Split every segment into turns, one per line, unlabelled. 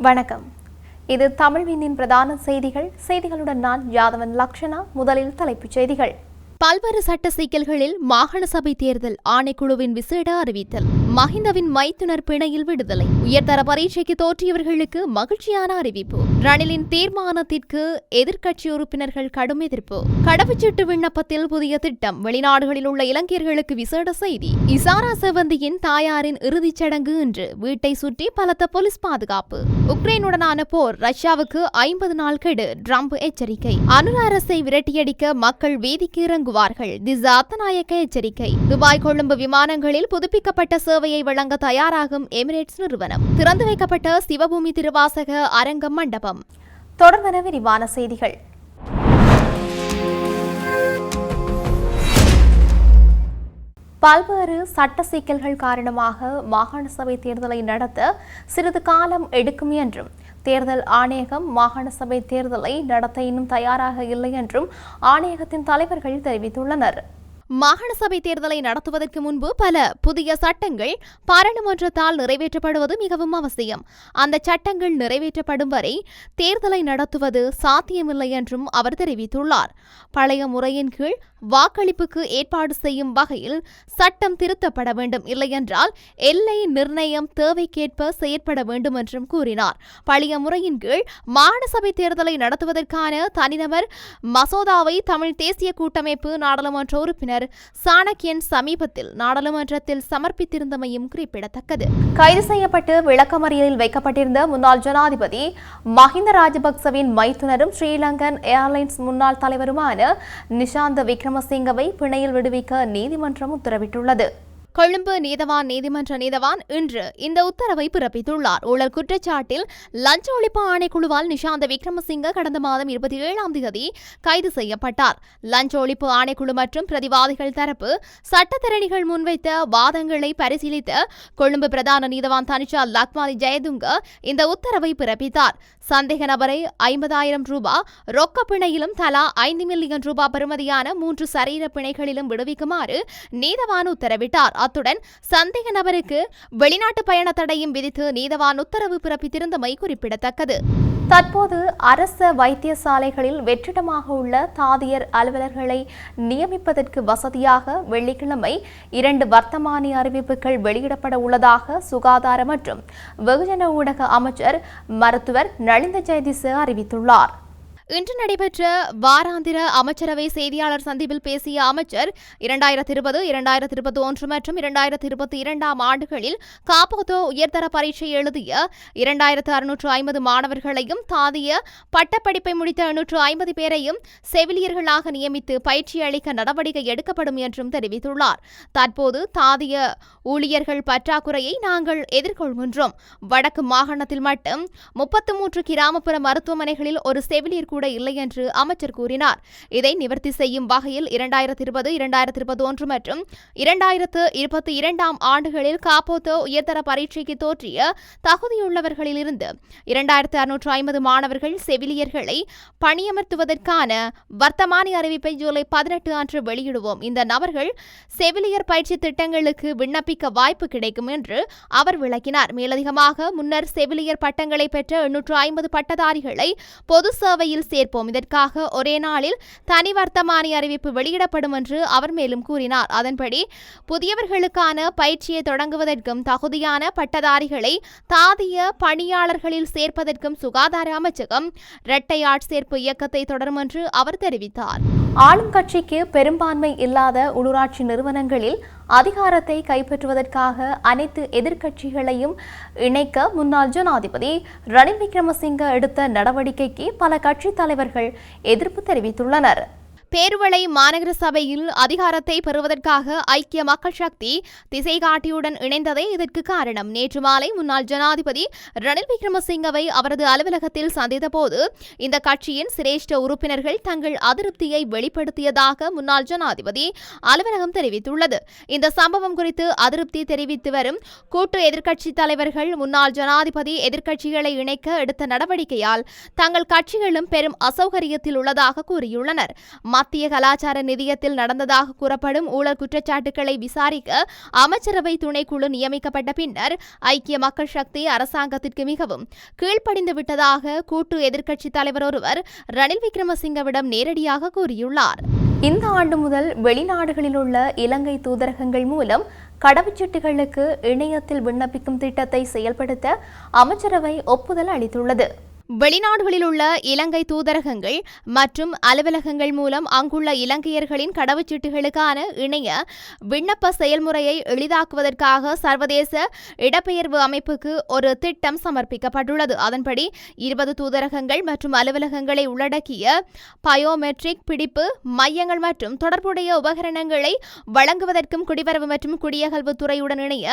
வணக்கம். இது தமிழ் விண்ணின் பிரதான செய்திகள். செய்திகளுடன் நான் யாதவன் லக்ஷனா. முதலில் தலைப்புச் செய்திகள். பல்வேறு சட்ட சிக்கல்களில் மாகாண சபை தேர்தல் ஆணைக்குழுவின் விசேட அறிவித்தல். மஹிந்தவின் மைத்துனர் பிணையில் விடுதலை. உயர்தர பரீட்சைக்கு தோற்றியவர்களுக்கு மகிழ்ச்சியான அறிவிப்பு. ரணிலின் தீர்மானத்திற்கு எதிர்க்கட்சி உறுப்பினர்கள் கடும் எதிர்ப்பு. கடவுச்சீட்டு விண்ணப்பத்தில் புதிய திட்டம். வெளிநாடுகளில் உள்ள இலங்கையர்களுக்கு விசேட செய்தி. இசாரா செவந்தியின் தாயாரின் இறுதிச் சடங்கு இன்று. வீட்டை சுற்றி பலத்த போலீஸ் பாதுகாப்பு. உக்ரைனுடனான போர் ரஷ்யாவுக்கு ஐம்பது நாள் கெடு. ட்ரம்ப் எச்சரிக்கை. அனுர அரசை விரட்டியடிக்க மக்கள் வீதிக்கு இறங்குவார்கள். திசா அத்தநாயக்க எச்சரிக்கை. துபாய் கொழும்பு விமானங்களில் புதுப்பிக்கப்பட்ட சேவை சேவையை வழங்க தயாராகும் எமிரேட்ஸ் நிறுவனம். திறந்து வைக்கப்பட்ட சிவபூமி திருவாசக அரங்கம் மண்டபம். தொடர்வன விரிவான செய்திகள். பல்வேறு சட்ட சிக்கல்கள் காரணமாக மாகாண சபை தேர்தலை நடத்த சிறிது காலம் எடுக்கும் என்றும் தேர்தல் ஆணையகம் மாகாண சபை தேர்தலை நடத்த இன்னும் தயாராக இல்லை என்றும் ஆணையகத்தின் தலைவர்கள் தெரிவித்துள்ளனர். மாகாண சபை தேர்தலை நடத்துவதற்கு முன்பு பல புதிய சட்டங்கள் பாராளுமன்றத்தால் நிறைவேற்றப்படுவது மிகவும் அவசியம். அந்த சட்டங்கள் நிறைவேற்றப்படும் வரை தேர்தலை நடத்துவது சாத்தியமில்லை என்றும் அவர் தெரிவித்துள்ளார். பழைய முறையின் கீழ் வாக்களிப்புக்கு ஏற்பாடு செய்யும் வகையில் சட்டம் திருத்தப்பட வேண்டும். இல்லையென்றால் எல்லை நிர்ணயம் தேவைக்கேற்ப செயற்பட வேண்டும் என்றும் கூறினார். பழைய முறையின் கீழ் மாகாண சபை தேர்தலை நடத்துவதற்கான தனிநபர் மசோதாவை தமிழ் தேசிய கூட்டமைப்பு நாடாளுமன்ற உறுப்பினர் சாணக்கியன் சமீபத்தில் நாடாளுமன்றத்தில் சமர்ப்பித்திருந்தமையும் குறிப்பிடத்தக்கது. கைது செய்யப்பட்டு விளக்கமறியலில் வைக்கப்பட்டிருந்த முன்னாள் ஜனாதிபதி மஹிந்த ராஜபக்சவின் மைத்துனரும் ஸ்ரீலங்கன் ஏர்லைன்ஸ் முன்னாள் தலைவருமான நிஷாந்த விக்ரமசிங்கவை பிணையில் விடுவிக்க நீதிமன்றம் உத்தரவிட்டுள்ளது. கொழும்பு நீதவான் நீதிமன்ற நீதவான் இன்று இந்த உத்தரவை பிறப்பித்துள்ளார். ஊழல் குற்றச்சாட்டில் லஞ்ச ஒழிப்பு ஆணைக்குழுவால் நிஷாந்த விக்ரமசிங்க கடந்த மாதம் இருபத்தி ஏழாம் தேதி கைது செய்யப்பட்டார். லஞ்ச ஒழிப்பு ஆணைக்குழு மற்றும் பிரதிவாதிகள் தரப்பு சட்டத்தரணிகள் முன்வைத்த வாதங்களை பரிசீலித்த கொழும்பு பிரதான நீதவான் தனிஷா லக்மாலி ஜெயதுங்க இந்த உத்தரவை பிறப்பித்தார். சந்தேக நபரை ஐம்பதாயிரம் ரூபாய் ரொக்க பிணையிலும் தலா ஐந்து மில்லியன் ரூபாய் பெறுமதியான மூன்று சரீர பிணைகளிலும் விடுவிக்குமாறு நீதவான் உத்தரவிட்டார். அத்துடன் சந்தேக நபருக்கு வெளிநாட்டு பயண தடையும் விதித்து நீதவான் உத்தரவு பிறப்பித்திருந்தமை குறிப்பிடத்தக்கது. தற்போது அரச வைத்தியசாலைகளில் வெற்றிடமாக உள்ள தாதியர் அலுவலர்களை நியமிப்பதற்கு வசதியாக வெள்ளிக்கிழமை இரண்டு வர்த்தமானி அறிவிப்புகள் வெளியிடப்பட உள்ளதாக சுகாதார மற்றும் வெகுஜன ஊடக அமைச்சர் மருத்துவர் நளிந்த ஜெயதிச அறிவித்துள்ளார். இன்று நடைபெற்ற வாராந்திர அமைச்சரவை செய்தியாளர் சந்திப்பில் பேசிய அமைச்சர் இரண்டாயிரத்தி இருபது இரண்டாயிரத்தி இருபத்தி ஒன்று மற்றும் இரண்டாயிரத்தி இருபத்தி இரண்டாம் ஆண்டுகளில் காப்போதோ உயர்தர பரீட்சை எழுதிய இரண்டாயிரத்து அறுநூற்று ஐம்பது மாணவர்களையும் தாதிய பட்டப்படிப்பை முடித்த எண்ணூற்று ஐம்பது பேரையும் செவிலியர்களாக நியமித்து பயிற்சி அளிக்க நடவடிக்கை எடுக்கப்படும் என்றும் தெரிவித்துள்ளார். தற்போது தாதிய ஊழியர்கள் பற்றாக்குறையை நாங்கள் எதிர்கொள்கின்றோம். வடக்கு மாகாணத்தில் மட்டும் முப்பத்து மூன்று கிராமப்புற மருத்துவமனைகளில் ஒரு செவிலியர் கூட இல்லை என்று அமைச்சர் கூறினார். இதை நிவர்த்தி செய்யும் வகையில் இரண்டாயிரத்தி இருபது இரண்டாயிரத்தி இருபது ஒன்று மற்றும் இரண்டாயிரத்து இருபத்தி இரண்டாம் ஆண்டுகளில் காப்போத்தோ உயர்தர பரீட்சைக்கு தோற்றிய தகுதியுள்ளவர்களிலிருந்து இரண்டாயிரத்து அறுநூற்று ஐம்பது மாணவர்கள் செவிலியர்களை பணியமர்த்துவதற்கான வர்த்தமானி அறிவிப்பை ஜூலை பதினெட்டு அன்று வெளியிடுவோம். இந்த நபர்கள் செவிலியர் பயிற்சி திட்டங்களுக்கு விண்ணப்பிக்க வாய்ப்பு கிடைக்கும் என்று அவர் விளக்கினார். மேலதிகமாக முன்னர் செவிலியர் பட்டங்களை பெற்ற எண்ணூற்று ஐம்பது பட்டதாரிகளை பொது சேவையில் சேர்ப்போம். இதற்காக ஒரே நாளில் தனி வர்த்தமானி அறிவிப்பு வெளியிடப்படும் என்று அவர் மேலும் கூறினார். அதன்படி புதியவர்களுக்கான பயிற்சியை தொடங்குவதற்கும் தகுதியான பட்டதாரிகளை தாதிய பணியாளர்களில் சேர்ப்பதற்கும் சுகாதார அமைச்சகம் இரட்டை ஆட்சேர்ப்பு இயக்கத்தை தொடரும் என்று அவர் தெரிவித்தார். ஆளும் கட்சிக்கு பெரும்பான்மை இல்லாத உள்ளூராட்சி நிறுவனங்களில் அதிகாரத்தை கைப்பற்றுவதற்காக அனைத்து எதிர்க்கட்சிகளையும் இணைக்க முன்னாள் ஜனாதிபதி ரணில் விக்ரமசிங்க எடுத்த நடவடிக்கைக்கு பல கட்சித் தலைவர்கள் எதிர்ப்பு தெரிவித்துள்ளனர். பேருவளை மாநகர சபையில் அதிகாரத்தை பெறுவதற்காக ஐக்கிய மக்கள் சக்தி திசை காட்டியுடன் இணைந்ததே இதற்கு காரணம். நேற்று மாலை முன்னாள் ஜனாதிபதி ரணில் விக்ரமசிங்கவை அவரது அலுவலகத்தில் சந்தித்தபோது இந்த கட்சியின் சிரேஷ்ட உறுப்பினர்கள் தங்கள் அதிருப்தியை வெளிப்படுத்தியதாக முன்னாள் ஜனாதிபதி அலுவலகம் தெரிவித்துள்ளது. இந்த சம்பவம் குறித்து அதிருப்தி தெரிவித்து வரும் கூட்டு எதிர்க்கட்சி தலைவர்கள் முன்னாள் ஜனாதிபதி எதிர்க்கட்சிகளை இணைக்க எடுத்த நடவடிக்கையால் தங்கள் கட்சிகளும் பெரும் அசௌகரியத்தில் உள்ளதாக கூறியுள்ளனர். மத்திய கலாச்சார நிதியத்தில் நடந்ததாக கூறப்படும் ஊழல் குற்றச்சாட்டுகளை விசாரிக்க அமைச்சரவை துணைக்குழு நியமிக்கப்பட்ட பின்னர் ஐக்கிய மக்கள் சக்தி அரசாங்கத்திற்கு மிகவும் கீழ்ப்படிந்து விட்டதாக கூட்டு எதிர்க்கட்சித் தலைவர் ஒருவர் ரணில் விக்ரமசிங்கவிடம் நேரடியாக கூறியுள்ளார். இந்த ஆண்டு முதல் வெளிநாடுகளில் உள்ள இலங்கை தூதரகங்கள் மூலம் கடவுச்சீட்டுகளுக்கு இணையத்தில் விண்ணப்பிக்கும் திட்டத்தை செயல்படுத்த அமைச்சரவை ஒப்புதல் அளித்துள்ளது. வெளிநாடுகளில் உள்ள இலங்கை தூதரகங்கள் மற்றும் அலுவலகங்கள் மூலம் அங்குள்ள இலங்கையர்களின் கடவுச்சீட்டுகளுக்கான இணைய விண்ணப்ப செயல்முறையை எளிதாக்குவதற்காக சர்வதேச இடப்பெயர்வு அமைப்புக்கு ஒரு திட்டம் சமர்ப்பிக்கப்பட்டுள்ளது. அதன்படி இருபது தூதரகங்கள் மற்றும் அலுவலகங்களை உள்ளடக்கிய பயோமெட்ரிக் பிடிப்பு மையங்கள் மற்றும் தொடர்புடைய உபகரணங்களை வழங்குவதற்கும் குடிவரவு மற்றும் குடியகல்வு துறையுடன் இணைய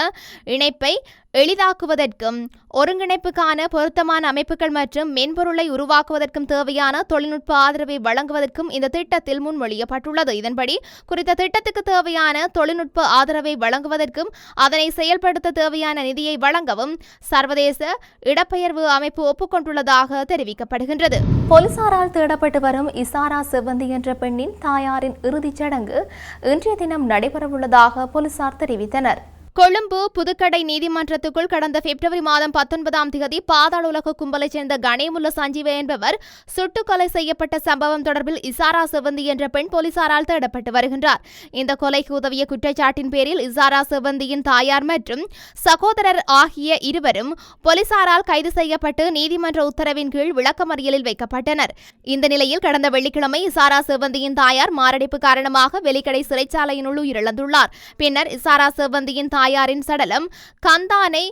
இணைப்பை எளிதாக்குவதற்கும் ஒருங்கிணைப்புக்கான பொருத்தமான அமைப்புகள் மற்றும் மென்பொருளை உருவாக்குவதற்கும் தேவையான தொழில்நுட்ப ஆதரவை வழங்குவதற்கும் இந்த திட்டத்தில் முன்மொழியப்பட்டுள்ளது. இதன்படி குறித்த திட்டத்துக்கு தேவையான தொழில்நுட்ப ஆதரவை வழங்குவதற்கும் அதனை செயல்படுத்த தேவையான நிதியை வழங்கவும் சர்வதேச இடப்பெயர்வு அமைப்பு ஒப்புக்கொண்டுள்ளதாக தெரிவிக்கப்படுகின்றது. போலீசாரால் தேடப்பட்டு வரும் இசாரா செவ்வந்தி என்ற பெண்ணின் தாயாரின் இறுதிச் சடங்கு இன்றைய தினம் நடைபெறவுள்ளதாக போலீசார் தெரிவித்தனர். கொழும்பு புதுக்கடை நீதிமன்றத்துக்குள் கடந்த பிப்ரவரி மாதம் பத்தொன்பதாம் தேதி பாதாள உலக கும்பலைச் சேர்ந்த கணேமுல்ல சஞ்சீவ என்பவர் சுட்டுக்கொலை செய்யப்பட்ட சம்பவம் தொடர்பில் இசாரா செவந்தி என்ற பெண் போலீசாரால் தேடப்பட்டு வருகின்றார். இந்த கொலைக்கு உதவிய குற்றச்சாட்டின் பேரில் இசாரா செவந்தியின் தாயார் மற்றும் சகோதரர் ஆகிய இருவரும் போலீசாரால் கைது செய்யப்பட்டு நீதிமன்ற உத்தரவின் கீழ் விளக்கமறியலில் வைக்கப்பட்டனர். இந்த நிலையில் கடந்த வெள்ளிக்கிழமை இசாரா செவந்தியின் தாயார் மாரடைப்பு காரணமாக வெலிக்கடை சிறைச்சாலையினுள் உயிரிழந்துள்ளார். பின்னர் இசாரா செவந்தியின் தாயாரின் சடலம் கந்தானை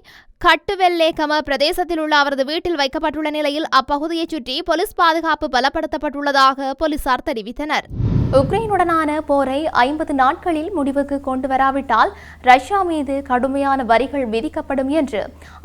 கட்டுவெல்லேகம பிரதேசத்தில் உள்ள அவரது வீட்டில் வைக்கப்பட்டுள்ள நிலையில் அப்பகுதியைச் சுற்றி போலீஸ் பாதுகாப்பு பலப்படுத்தப்பட்டுள்ளதாக போலீசார் தெரிவித்தனர். உக்ரைனுடனான போரை ஐம்பது நாட்களில் முடிவுக்கு கொண்டு வராவிட்டால் ரஷ்யா மீது கடுமையான வரிகள் விதிக்கப்படும் என்று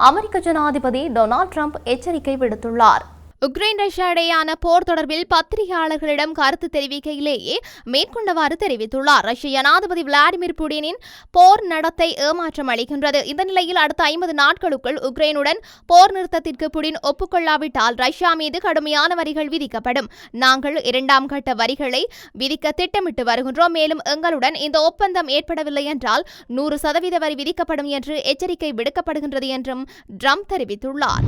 அமெரிக்க ஜனாதிபதி டொனால்ட் ட்ரம்ப் எச்சரிக்கை விடுத்துள்ளார். உக்ரைன் ரஷ்யா இடையேயான போர் தொடர்பில் பத்திரிகையாளர்களிடம் கருத்து தெரிவிக்கையிலேயே மேற்கொண்டவாறு தெரிவித்துள்ளார். ரஷ்ய ஜனாதிபதி விளாடிமிர் புடினின் போர் நடத்தை ஏமாற்றம் அளிக்கின்றது. இந்த நிலையில் அடுத்த ஐம்பது நாட்களுக்குள் உக்ரைனுடன் போர் நிறுத்தத்திற்கு புடின் ஒப்புக்கொள்ளாவிட்டால் ரஷ்யா மீது கடுமையான வரிகள் விதிக்கப்படும். நாங்கள் இரண்டாம் கட்ட வரிகளை விதிக்க திட்டமிட்டு வருகின்றோம். மேலும் எங்களுடன் இந்த ஒப்பந்தம் ஏற்படவில்லை என்றால் நூறு சதவீத வரி விதிக்கப்படும் என்று எச்சரிக்கை விடுக்கப்படுகின்றது என்றும் ட்ரம்ப் தெரிவித்துள்ளார்.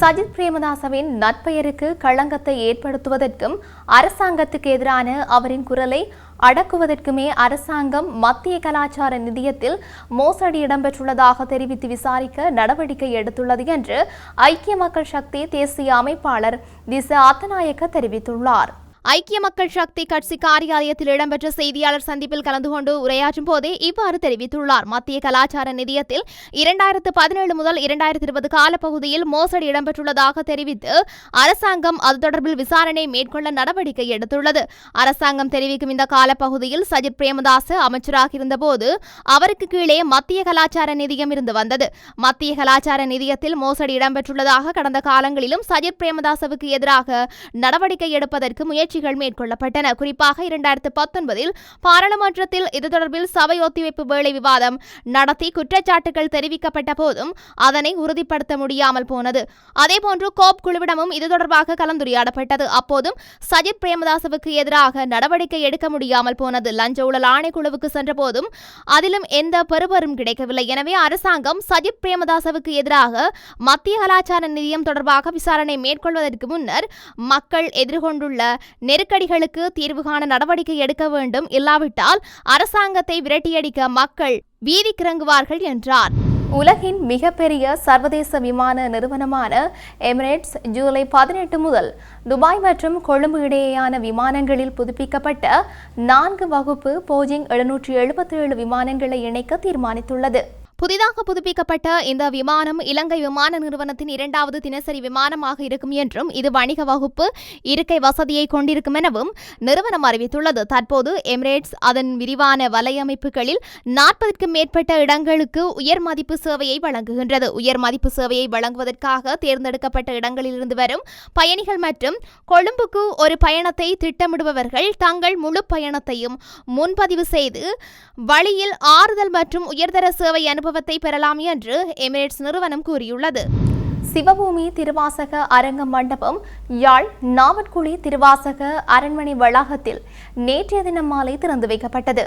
சஜித் பிரேமதாசவின் நற்பெயருக்கு களங்கத்தை ஏற்படுத்துவதற்கும் அரசாங்கத்துக்கு எதிரான அவரின் குரலை அடக்குவதற்குமே அரசாங்கம் மத்திய கலாச்சார நிதியத்தில் மோசடி இடம்பெற்றுள்ளதாக தெரிவித்து விசாரிக்க நடவடிக்கை எடுத்துள்ளது என்று ஐக்கிய மக்கள் சக்தி தேசிய அமைப்பாளர் திச அத்தநாயக்க தெரிவித்துள்ளார். ஐக்கிய மக்கள் சக்தி கட்சி காரியாலயத்தில் இடம்பெற்ற செய்தியாளர் சந்திப்பில் கலந்து கொண்டு உரையாற்றும் போதே இவ்வாறு தெரிவித்துள்ளார். மத்திய கலாச்சார நிதியத்தில் இரண்டாயிரத்து பதினேழு முதல் இரண்டாயிரத்தி இருபது காலப்பகுதியில் மோசடி இடம்பெற்றுள்ளதாக தெரிவித்து அரசாங்கம் அது தொடர்பில் விசாரணை மேற்கொள்ள நடவடிக்கை எடுத்துள்ளது. அரசாங்கம் தெரிவிக்கும் இந்த காலப்பகுதியில் சஜித் பிரேமதாஸ் அமைச்சராக இருந்தபோது அவருக்கு கீழே மத்திய கலாச்சார நிதியம் இருந்து வந்தது. மத்திய கலாச்சார நிதியத்தில் மோசடி இடம்பெற்றுள்ளதாக கடந்த காலங்களிலும் சஜித் பிரேமதாசவுக்கு எதிராக நடவடிக்கை எடுப்பதற்கு முயற்சி முயற்சிகள் மேற்கொள்ளப்பட்டன. குறிப்பாக இரண்டாயிரத்து பத்தொன்பதில் பாராளுமன்றத்தில் இது தொடர்பில் சபை ஒத்திவைப்பு வேலை விவாதம் நடத்தி குற்றச்சாட்டுகள் தெரிவிக்கப்பட்ட போதும் அதனை உறுதிப்படுத்த முடியாமல் போனது. அதேபோன்று கோப் குழுவிடமும் இது தொடர்பாக கலந்துரையாடப்பட்டது. அப்போதும் சஜித் பிரேமதாசவுக்கு எதிராக நடவடிக்கை எடுக்க முடியாமல் போனது. லஞ்ச ஊழல் ஆணைக்குழுவுக்கு சென்ற போதும் அதிலும் எந்த பெறுபரும் கிடைக்கவில்லை. எனவே அரசாங்கம் சஜித் பிரேமதாசவுக்கு எதிராக மத்திய கலாச்சார நிதியம் தொடர்பாக விசாரணை மேற்கொள்வதற்கு முன்னர் மக்கள் எதிர்கொண்டுள்ள நெருக்கடிகளுக்கு தீர்வு காண நடவடிக்கை எடுக்க வேண்டும் இல்லாவிட்டால் அரசாங்கத்தை விரட்டியடிக்க மக்கள் வீதிக்கிறங்குவார்கள் என்றார். உலகின் மிகப்பெரிய சர்வதேச விமான நிறுவனமான எமிரேட்ஸ் ஜூலை பதினெட்டு முதல் துபாய் மற்றும் கொழும்பு இடையேயான விமானங்களில் புதுப்பிக்கப்பட்ட நான்கு வகுப்பு போஜிங் எழுநூற்றி எழுபத்தி ஏழு விமானங்களை இணைக்க தீர்மானித்துள்ளது. புதிதாக புதுப்பிக்கப்பட்ட இந்த விமானம் இலங்கை விமான நிறுவனத்தின் இரண்டாவது தினசரி விமானமாக இருக்கும் என்றும் இது வணிக வகுப்பு இருக்கை வசதியை கொண்டிருக்கும் எனவும் நிறுவனம் அறிவித்துள்ளது. தற்போது எமிரேட்ஸ் அதன் விரிவான வலையமைப்புகளில் நாற்பதுக்கும் மேற்பட்ட இடங்களுக்கு உயர் மதிப்பு சேவையை வழங்குகின்றது. உயர் மதிப்பு சேவையை வழங்குவதற்காக தேர்ந்தெடுக்கப்பட்ட இடங்களிலிருந்து வரும் பயணிகள் மற்றும் கொழும்புக்கு ஒரு பயணத்தை திட்டமிடுபவர்கள் தங்கள் முழு பயணத்தையும் முன்பதிவு செய்து வழியில் ஆறுதல் மற்றும் உயர்தர சேவை அனுபவத்தை பெறலாம் என்று எமிரேட்ஸ் நிறுவனம் கூறியுள்ளது. சிவபூமி திருவாசக அரங்க மண்டபம் யாழ் நாவற்குழி திருவாசக அரண்மனை வளாகத்தில் நேற்றைய தினம் மாலை திறந்து வைக்கப்பட்டது.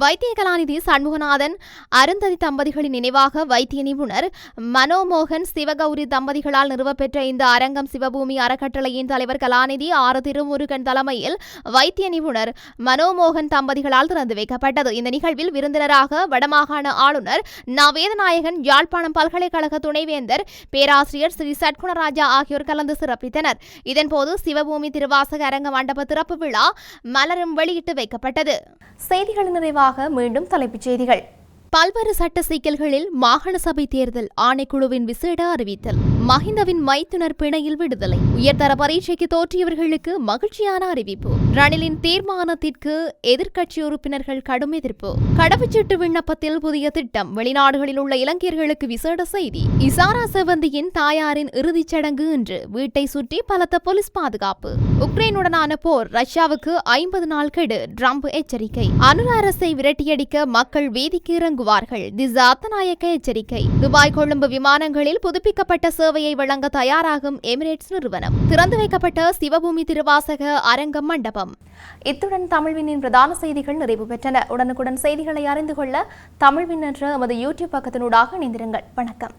வைத்திய கலாநிதி சண்முகநாதன் அருந்ததி தம்பதிகளின் நினைவாக வைத்திய நிபுணர் மனோமோகன் சிவகௌரி தம்பதிகளால் நிறுவப்பெற்ற இந்த அரங்கம் சிவபூமி அறக்கட்டளையின் தலைவர் கலாநிதி ஆறு திருமுருகன் தலைமையில் வைத்திய நிபுணர் மனோமோகன் தம்பதிகளால் திறந்து வைக்கப்பட்டது. இந்த நிகழ்வில் விருந்தினராக வடமாகாண ஆளுநர் நவேதநாயகன் யாழ்ப்பாணம் பல்கலைக்கழக துணைவேந்தர் பேராசிரியர் ஸ்ரீ சட்குணராஜா ஆகியோர் கலந்து சிறப்பித்தனர். இதன்போது சிவபூமி திருவாசக அரங்க மண்டப திறப்பு விழா மலரும் வெளியிட்டு வைக்கப்பட்டது. செய்திகள் நிறைவாக மீண்டும் தலைப்புச் செய்திகள். பல்வேறு சட்ட சிக்கல்களில் மாகாண சபை தேர்தல் ஆணைக்குழுவின் விசேட அறிவித்தல். மஹிந்தவின் மைத்துனர் பிணையில் விடுதலை. உயர்தர பரீட்சைக்கு தோற்றியவர்களுக்கு மகிழ்ச்சியான அறிவிப்பு. ரணிலின் தீர்மானத்திற்கு எதிர்க்கட்சி உறுப்பினர்கள் கடும் எதிர்ப்பு. கடவுச்சீட்டு விண்ணப்பத்தில் புதிய திட்டம். வெளிநாடுகளில் உள்ள இலங்கையர்களுக்கு விசேட செய்தி. இசாரா செவந்தியின் தாயாரின் இறுதிச் சடங்கு இன்று. வீட்டை சுற்றி பலத்த போலீஸ் பாதுகாப்பு. உக்ரைனுடனான போர் ரஷ்யாவுக்கு ஐம்பது நாள் கெடு. ட்ரம்ப் எச்சரிக்கை. அனுர அரசை விரட்டியடிக்க மக்கள் வீதிக்கு இறங்குவார்கள். திசா அத்தநாயக்க எச்சரிக்கை. துபாய் கொழும்பு விமானங்களில் புதுப்பிக்கப்பட்ட சேவையை வழங்க தயாராகும் எமிரேட்ஸ் நிறுவனம். திறந்து வைக்கப்பட்ட சிவபூமி திருவாசக அரங்கம் மண்டபம். இத்துடன் தமிழ்வினின் பிரதான செய்திகள் நிறைவு பெற்றன. உடனுக்குடன் செய்திகளை அறிந்து கொள்ள தமிழ்வின் என்ற எமது யூடியூப் பக்கத்தினூடாக இணைந்திருங்கள். வணக்கம்.